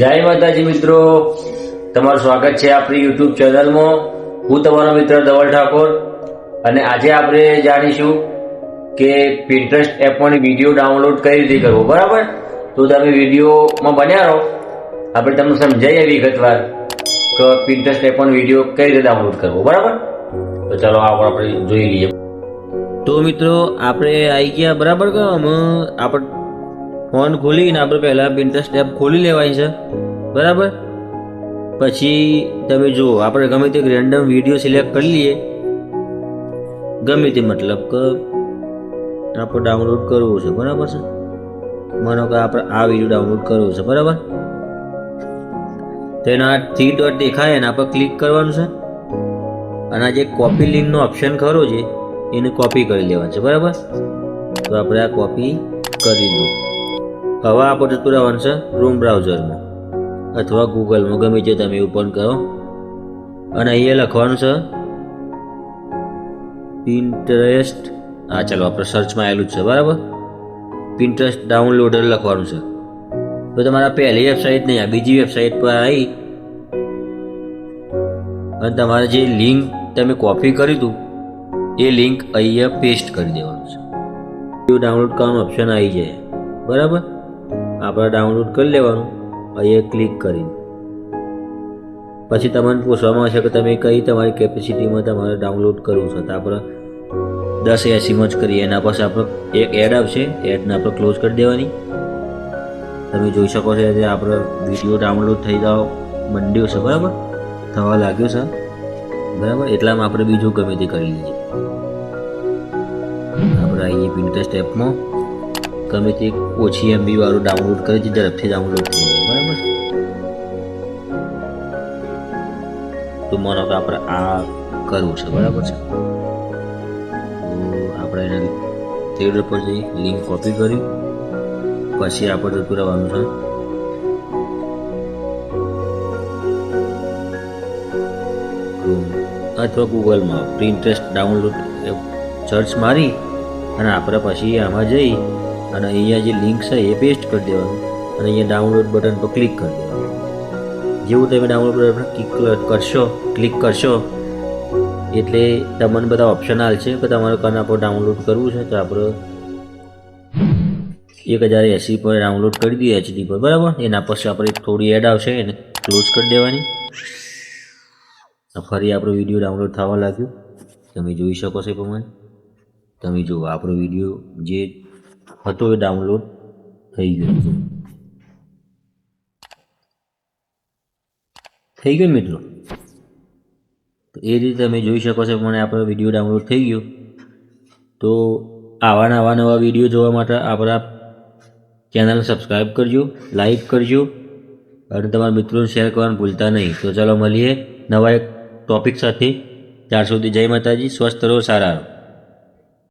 જય માતાજી મિત્રો. તમારું સ્વાગત છે આપણી યુટ્યુબ ચેનલમાં. હું તમારો મિત્ર ધવલ ઠાકોર અને આજે આપણે જાણીશું કે પિન્ટરેસ્ટ પણ વીડિયો ડાઉનલોડ કઈ રીતે કરવો, બરાબર? તો તમે વિડીયોમાં બન્યા રહો. આપણે તમને સમજાવીએ વિગતવાર કે પિન્ટરેસ્ટ એપમાં વીડિયો કઈ રીતે ડાઉનલોડ કરવો, બરાબર? તો ચાલો આપણે જોઈ લઈએ. તો મિત્રો, આપણે આવી ગયા, બરાબર કે અમે? આપણે ફોન ખોલીને આપણે પહેલાં પિન્ટરેસ્ટ એપ ખોલી લેવાય છે. બરાબર? પછી તમે જુઓ આપણે ગમે તે રેન્ડમ વીડિયો સિલેક્ટ કરી લઈએ. ગમે તે મતલબ કે આપણે ડાઉનલોડ કરવું છે, બરાબર છે? માનો કે આપણે આ વીડિયો ડાઉનલોડ કરવો છે, બરાબર? તેના થ્રી ડોટ દેખાય એના પર ક્લિક કરવાનું છે. અને આ જે કોપી લિંકનો ઓપ્શન ખરો છે એને કોપી કરી લેવાનું છે, બરાબર? તો આપણે આ કોપી કરી લીધું હવે આ રહેવાનું છે ક્રોમ બ્રાઉઝરમાં અથવા ગૂગલમાં ગમે તે તમે ઓપન કરો. અને અહીંયા લખવાનું છે પિન્ટરેસ્ટ હા ચાલો આપણે સર્ચમાં આવેલું જ છે, બરાબર? પિન્ટરેસ્ટ ડાઉનલોડર લખવાનું છે. તો તમારા પહેલી વેબસાઇટ નહીં, આ બીજી વેબસાઇટ પર આવી. અને તમારે જે લિંક તમે કોપી કર્યું હતું, એ લિંક અહીંયા પેસ્ટ કરી દેવાનું છે. ડાઉનલોડ કરવાનું ઓપ્શન આવી જાય. બરાબર? આપણે ડાઉનલોડ કરી લેવાનું. અહીંયા ક્લિક કરીને. પછી તમને પૂછવામાં આવશે કે તમે કઈ તમારી કેપેસિટીમાં તમારે ડાઉનલોડ કરવું છે. તો આપણે દસ એસીમાં જ કરીએ. એના પાસે આપણે એક એડ આવશે. એડને આપણે ક્લોઝ કરી દેવાની. તમે જોઈ શકો છો એટલે આપણે વીડિયો ડાઉનલોડ થઈ જાવ મંડ્યો છે, બરાબર? થવા લાગ્યો છે. બરાબર? એટલામાં આપણે બીજું ગમે તે કરી લઈએ આપણે આવીએ પિન્ટરેસ્ટ એપમાં ગમે તે ઓછી એમબી વાળું ડાઉનલોડ કરે છે ઝડપથી ડાઉનલોડ થઈ જાય. બરાબર તો માનો કે આપણે આ કરવું છે, બરાબર છે? આપણે એને થિયેટર પર જઈ લિંક કોપી કરી, પછી આપણે જતું રહેવાનું છે. અથવા ગૂગલમાં પ્રિન્ટરેસ્ટ ડાઉનલોડ સર્ચ મારી અને આપણે પછી આમાં જઈ અને અહીંયા જે લિંક છે એ પેસ્ટ કરી દેવાનું. અને અહીંયા ડાઉનલોડ બટન પર ક્લિક કરી દેવાનું. જેવું તમે ડાઉનલોડ બટન પર ક્લિક કરશો ક્લિક કરશો, એટલે તમને બધા ઓપ્શન છે કે તમારે કના પર ડાઉનલોડ કરવું છે, તો આપણે એક હજાર એંસી પર ડાઉનલોડ કરી દઈએ એચડી પર, બરાબર? એના પછી આપણે થોડી એડ આવશે, એને ક્લોઝ કરી દેવાની. ફરી આપણો વીડિયો ડાઉનલોડ થવા લાગ્યો. તમે જોઈ શકો છો પ્રમાણે. તમે જુઓ આપણો વીડિયો જે હતો એ ડાઉનલોડ થઈ ગયો થઈ ગયું મિત્રો તો એ રીતે તમે જોઈ શકો છો મને આપણો વીડિયો ડાઉનલોડ થઈ ગયો. તો આવા નવા નવા વીડિયો જોવા માટે આપણા ચેનલ સબસ્ક્રાઈબ કરજો લાઈક કરજો અને તમારા મિત્રોને શેર કરવાનું ભૂલતા નહીં. તો ચાલો મળીએ નવા એક ટોપિક સાથે. ત્યાર સુધી જય માતાજી, સ્વસ્થ રહો, સારા રહો.